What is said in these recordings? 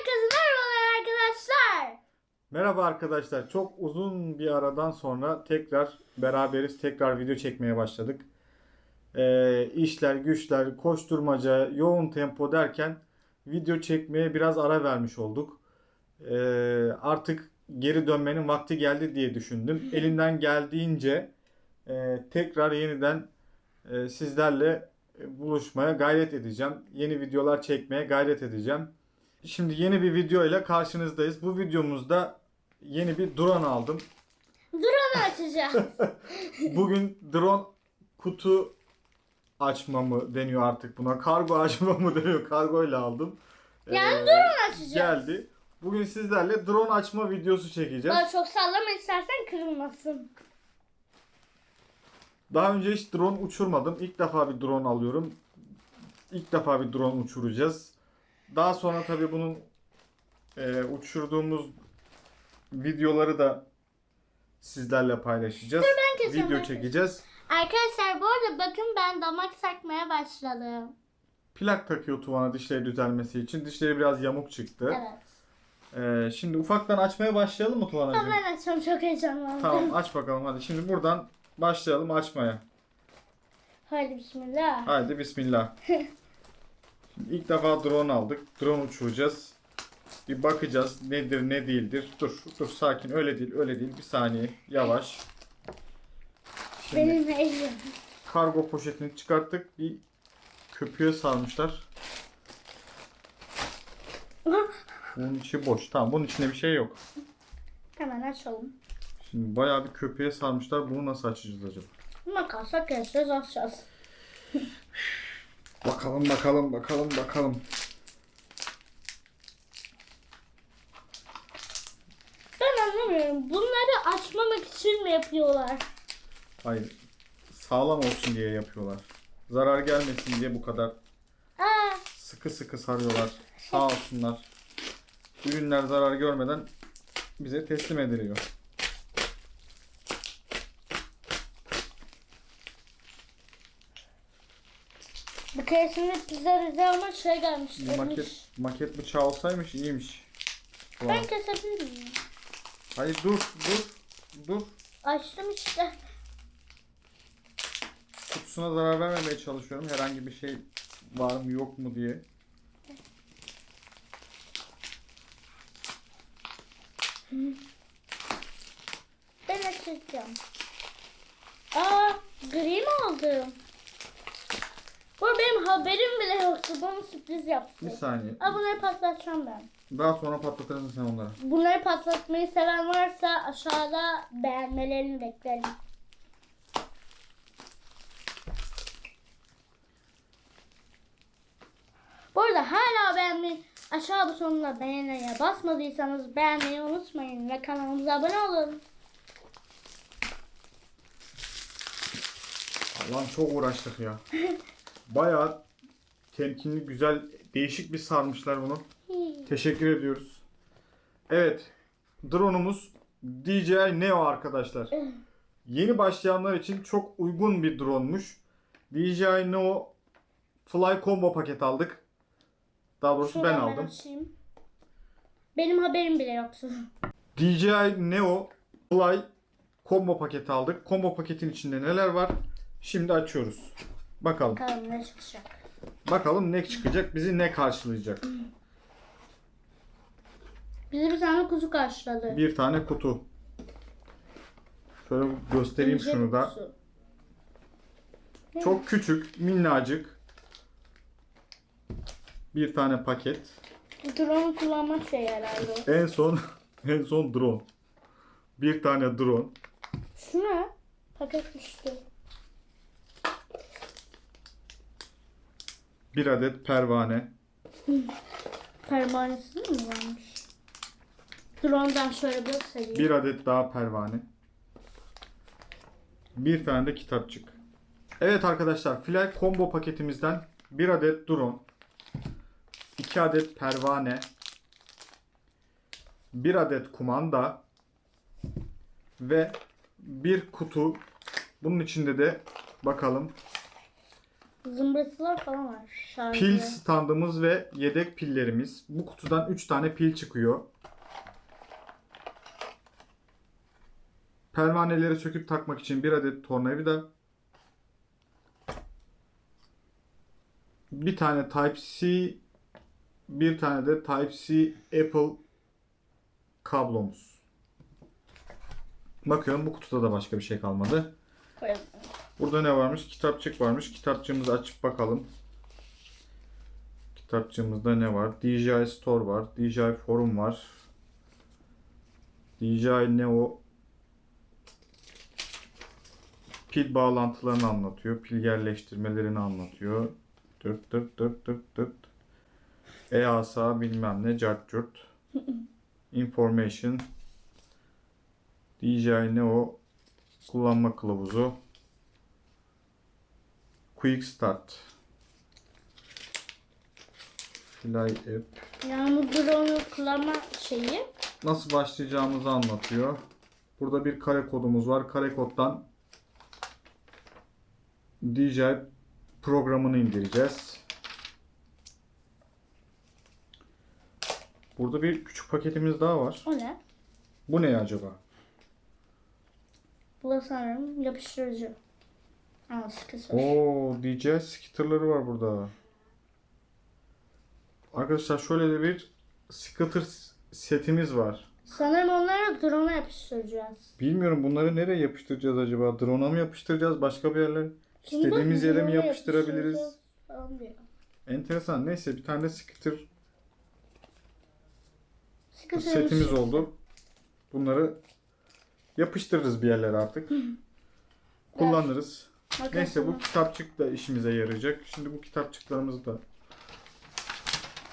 Herkese merhabalar arkadaşlar. Merhaba arkadaşlar. Çok uzun bir aradan sonra tekrar beraberiz. Tekrar video çekmeye başladık. Ee, işler, güçler, koşturmaca, yoğun tempo derken video çekmeye biraz ara vermiş olduk. Ee, artık geri dönmenin vakti geldi diye düşündüm. Elimden geldiğince e, tekrar yeniden e, sizlerle buluşmaya gayret edeceğim. Yeni videolar çekmeye gayret edeceğim. Şimdi yeni bir video ile karşınızdayız. Bu videomuzda yeni bir drone aldım. Drone açacağız. Bugün drone kutu açma mı deniyor artık buna. Kargo açma mı deniyor. Kargoyla aldım. Yani Ee, drone açacağız. Geldi. Bugün sizlerle drone açma videosu çekeceğiz. Bana çok sallama istersen kırılmasın. Daha önce hiç drone uçurmadım. İlk defa bir drone alıyorum. İlk defa bir drone uçuracağız. Daha sonra tabii bunun e, uçurduğumuz videoları da sizlerle paylaşacağız. ben keseyim, Video ben çekeceğiz. Arkadaşlar bu arada bakın ben damak sakmaya başladım. Plak takıyor Tuvan'a dişleri düzelmesi için. Dişleri biraz yamuk çıktı. Evet. E, şimdi ufaktan açmaya başlayalım mı Tuvan'cığım? Tamam ben açıyorum çok heyecanlandım. Tamam aç bakalım hadi. Şimdi buradan başlayalım açmaya. Hadi bismillah. Haydi bismillah. İlk defa drone aldık. Drone uçuracağız. Bir bakacağız nedir ne değildir. Dur dur sakin öyle değil öyle değil. Bir saniye yavaş. Şimdi Benim elim. kargo poşetini çıkarttık. Bir köpüğe sarmışlar. Bunun içi boş. Tamam bunun içinde bir şey yok. Hemen açalım. Şimdi bayağı bir köpüğe sarmışlar. Bunu nasıl açacağız acaba? Makarsak geçeceğiz açacağız. Bakalım bakalım bakalım bakalım. Ben anlamıyorum. Bunları açmamak için mi yapıyorlar? Hayır. Sağlam olsun diye yapıyorlar. Zarar gelmesin diye bu kadar Aa, sıkı sıkı sarıyorlar. Sağ olsunlar. Ürünler zarar görmeden bize teslim ediliyor. Keresinde bize bize ama şey gelmiş. Maket, erimiş. maket bıçağı olsaymış iyiymiş. Ulan. Ben kesebilir miyim? Hayır dur dur dur. Açtım işte. Kutusuna zarar vermemeye çalışıyorum. Herhangi bir şey var mı yok mu diye. Ben açacağım. Aa, gri mi aldım? Bu benim haberim bile yoktu. Bana sürpriz yaptı. Bir saniye. Aa, bunları patlatacağım ben. Daha sonra patlatırsın sen onları. Bunları patlatmayı seven varsa aşağıda beğenmelerini beklerim. Bu arada hala beğenmeyi aşağı butonuna beğenmeye basmadıysanız beğenmeyi unutmayın ve kanalımıza abone olun. Allah'ım çok uğraştık ya. Bayağı temkinli, güzel, değişik bir sarmışlar bunu. Teşekkür ediyoruz. Evet. Drone'umuz DJI Neo arkadaşlar. Yeni başlayanlar için çok uygun bir drone'muş. DJI Neo Fly Combo paket aldık. Daha doğrusu ben Şuradan aldım. açayım. Benim haberim bile yoktu. DJI Neo Fly Combo paketi aldık. Combo paketin içinde neler var? Şimdi açıyoruz. Bakalım. Bakalım ne çıkacak. Bakalım ne çıkacak, bizi ne karşılayacak. Bizi bir tane kuzu karşıladı. Bir tane kutu. Şöyle göstereyim İnce şunu da. kuzu. Çok küçük, minnacık. Bir tane paket. Drone kullanmak şey herhalde. En son en son drone. Bir tane drone. Şu ne? Paket düştü. Bir adet pervane. Pervanesi mi varmış? Drone'dan şöyle göstereyim. Bir adet daha pervane. Bir tane de kitapçık. Evet arkadaşlar, Fly Combo paketimizden bir adet drone, iki adet pervane, bir adet kumanda ve bir kutu. Bunun içinde de bakalım Zımbırtılar falan var. Şarjı. Pil standımız ve yedek pillerimiz. Bu kutudan 3 tane pil çıkıyor. Pervaneleri söküp takmak için bir adet tornavida. Bir tane Type-C, bir tane de Type-C Apple kablomuz. Bakıyorum bu kutuda da başka bir şey kalmadı. Koyalım. Burada ne varmış? Kitapçık varmış. Kitapçığımızı açıp bakalım. Kitapçığımızda ne var? DJI Store var. DJI Forum var. DJI Neo pil bağlantılarını anlatıyor. Pil yerleştirmelerini anlatıyor. Dırt dırt dırt dırt dırt. EASA bilmem ne cart curt. Information DJI Neo kullanma kılavuzu Quick Start Fly App Yani bu drone'u kullanma şeyi. Nasıl başlayacağımızı anlatıyor. Burada bir kare kodumuz var. Kare koddan DJI programını indireceğiz. Burada bir küçük paketimiz daha var. O ne? Bu ne acaba? Bu da sanırım yapıştırıcı. Aa Oo, DJI skitterları var burada. Arkadaşlar şöyle de bir skitter setimiz var. Sanırım onları drone'a yapıştıracağız. Bilmiyorum bunları nereye yapıştıracağız acaba? Drone'a mı yapıştıracağız? Başka bir yerlere? Şimdi İstediğimiz yere mi yapıştırabiliriz? Enteresan. Neyse bir tane de skitter setimiz oldu. Bunları yapıştırırız bir yerlere artık. Kullanırız. Arkadaşlar, Neyse bu kitapçık da işimize yarayacak. Şimdi bu kitapçıklarımızı da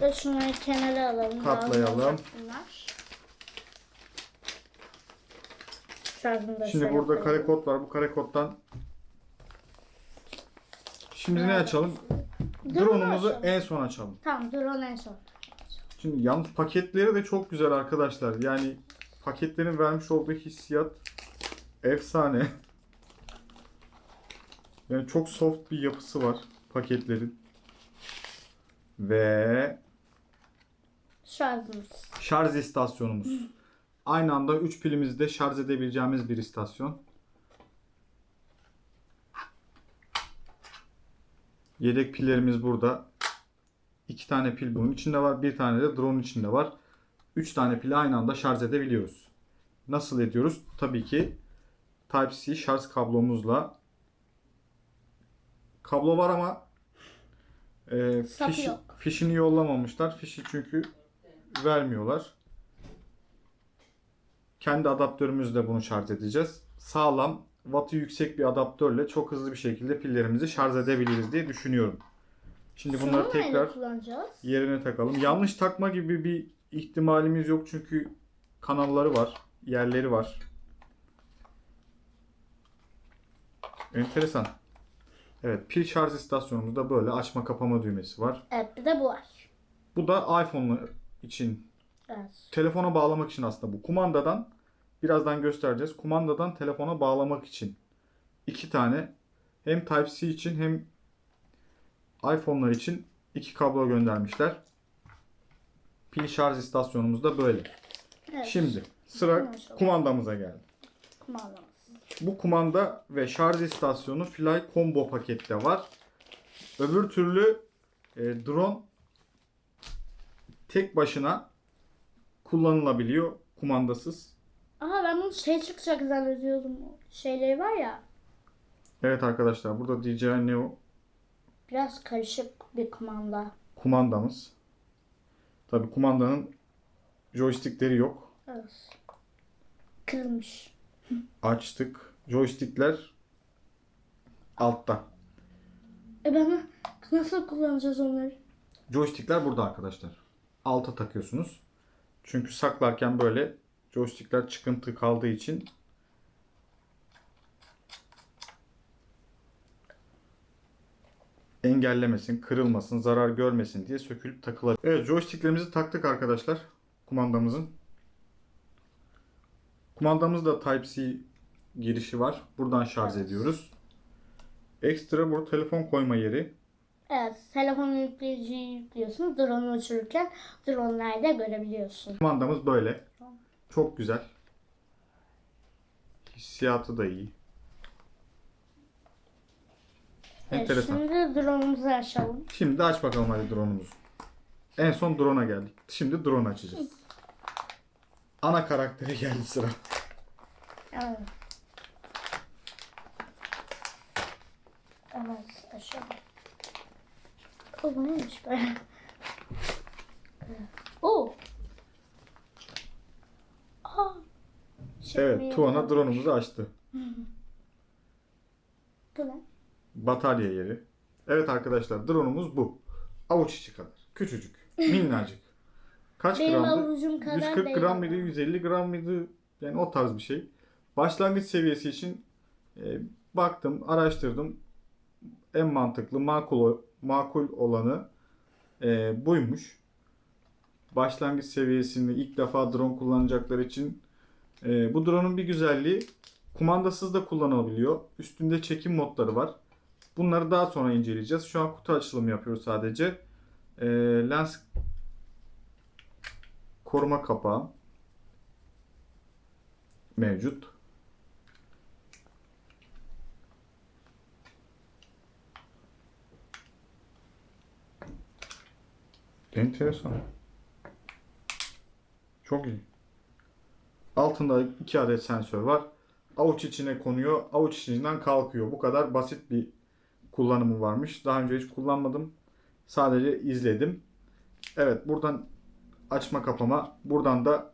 Ve şunları kenara alalım. Katlayalım. Daha olacak bunlar. Şarjını da Şimdi şöyle burada kare koyalım. kod var. Bu kare koddan Şimdi ne açalım? Drone'u Drone'umuzu açalım. en son açalım. Tamam drone en son. Şimdi yalnız paketleri de çok güzel arkadaşlar. Yani paketlerin vermiş olduğu hissiyat efsane. Yani çok soft bir yapısı var paketlerin. Ve Şarjımız. şarj istasyonumuz. Aynı anda 3 pilimizi de şarj edebileceğimiz bir istasyon. Yedek pillerimiz burada. 2 tane pil bunun içinde var. Bir tane de drone içinde var. 3 tane pili aynı anda şarj edebiliyoruz. Nasıl ediyoruz? Tabii ki Type-C şarj kablomuzla. Kablo var ama e, Sapı fiş- yok. fişini yollamamışlar. Fişi çünkü vermiyorlar. Kendi adaptörümüzle bunu şarj edeceğiz. Sağlam, wattı yüksek bir adaptörle çok hızlı bir şekilde pillerimizi şarj edebiliriz diye düşünüyorum. Şimdi bunları tekrar yerine takalım. Yanlış takma gibi bir ihtimalimiz yok çünkü kanalları var, yerleri var. Enteresan. Evet, pil şarj istasyonumuzda böyle açma kapama düğmesi var. Evet bir de bu var. Bu da iPhone'lar için Evet. telefona bağlamak için aslında bu. Kumandadan birazdan göstereceğiz. Kumandadan telefona bağlamak için iki tane hem Type-C için hem iPhone'lar için iki kablo göndermişler. Pil şarj istasyonumuz da böyle. evet. Şimdi sıra kumandamıza geldi. Kumandamız. Bu kumanda ve şarj istasyonu Fly Combo pakette var. Öbür türlü e, drone tek başına kullanılabiliyor kumandasız. Aha ben bunu şey çıkacak zannediyordum. Şeyleri var ya. Evet arkadaşlar burada DJI Neo Biraz karışık bir kumanda. kumandamız. Tabi kumandanın joystickleri yok. Evet. Kırılmış. Açtık. Joystickler altta. E ben nasıl kullanacağız onları? Joystickler burada arkadaşlar. Alta takıyorsunuz. Çünkü saklarken böyle joystickler çıkıntı kaldığı için engellemesin, kırılmasın, zarar görmesin diye sökülüp takılır. Evet joysticklerimizi taktık arkadaşlar kumandamızın. Kumandamızda Type-C girişi var. Buradan şarj Evet. ediyoruz. Ekstra bu telefon koyma yeri. Evet, telefon yükleyiciyi yüklüyorsun. Drone'u uçururken drone'ları da görebiliyorsun. Kumandamız böyle. Çok güzel. Hissiyatı da iyi. Evet, Enteresan. şimdi drone'umuzu açalım. Şimdi aç bakalım hadi drone'umuzu. En son drone'a geldik. Şimdi drone açacağız. Ana karaktere geldi sıra. Evet. Evet, açalım. O bu neymiş böyle? Oo. Aa. Evet Tuana drone'umuzu açtı. Bu ne? Batarya yeri. Evet arkadaşlar drone'umuz bu. Avuç içi kadar. Küçücük. Minnacık. Kaç Benim gramdı? avucum kadar 140 değil gram mıydı? 150 gram mıydı? Yani o tarz bir şey. Başlangıç seviyesi için e, baktım, araştırdım. En mantıklı, makul makul olanı e, buymuş. Başlangıç seviyesinde ilk defa drone kullanacaklar için e, bu drone'un bir güzelliği kumandasız da kullanılabiliyor. Üstünde çekim modları var. Bunları daha sonra inceleyeceğiz. Şu an kutu açılımı yapıyoruz sadece. E, lens koruma kapağı mevcut. Enteresan. Çok iyi. Altında iki adet sensör var. Avuç içine konuyor. Avuç içinden kalkıyor. Bu kadar basit bir kullanımı varmış. Daha önce hiç kullanmadım. Sadece izledim. Evet buradan açma kapama. Buradan da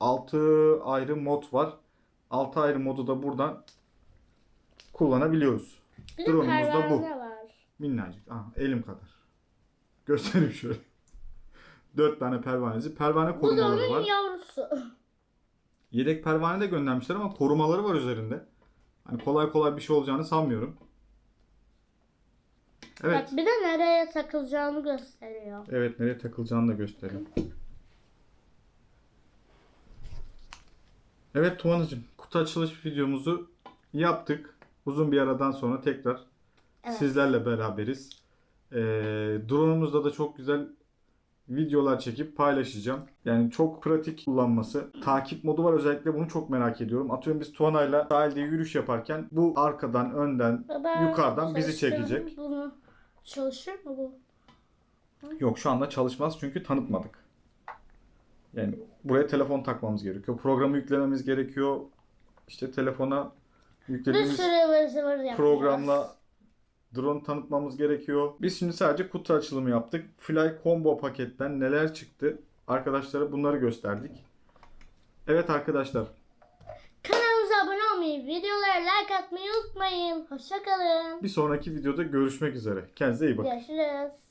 6 ayrı mod var. 6 ayrı modu da buradan kullanabiliyoruz. Bir de Drone'umuz da bu. pervane var. Minnacık. Aha, elim kadar. Göstereyim şöyle. 4 tane pervanesi. Pervane Bu da korumaları onun var. yavrusu. Yedek pervane de göndermişler ama korumaları var üzerinde. Hani kolay kolay bir şey olacağını sanmıyorum. Evet. Bak bir de nereye takılacağını gösteriyor. Evet nereye takılacağını da göstereyim. Evet Tuğan'cığım kutu açılış videomuzu yaptık. Uzun bir aradan sonra tekrar Evet. sizlerle beraberiz. Ee, drone'umuzda da çok güzel videolar çekip paylaşacağım. Yani çok pratik kullanması. Takip modu var özellikle bunu çok merak ediyorum. Atıyorum biz Tuana'yla sahilde yürüyüş yaparken bu arkadan, önden, Baba, yukarıdan bizi çekecek. Bunu. Çalışır mı bu? Yok şu anda çalışmaz çünkü tanıtmadık. Yani buraya telefon takmamız gerekiyor. Programı yüklememiz gerekiyor. İşte telefona Bir yüklediğimiz yapacağız. programla drone tanıtmamız gerekiyor. Biz şimdi sadece kutu açılımı yaptık. Fly Combo paketten neler çıktı? Arkadaşlara bunları gösterdik. Evet arkadaşlar. Olmayı, videolara like atmayı unutmayın. Hoşçakalın. Bir sonraki videoda görüşmek üzere. Kendinize iyi bakın. Görüşürüz.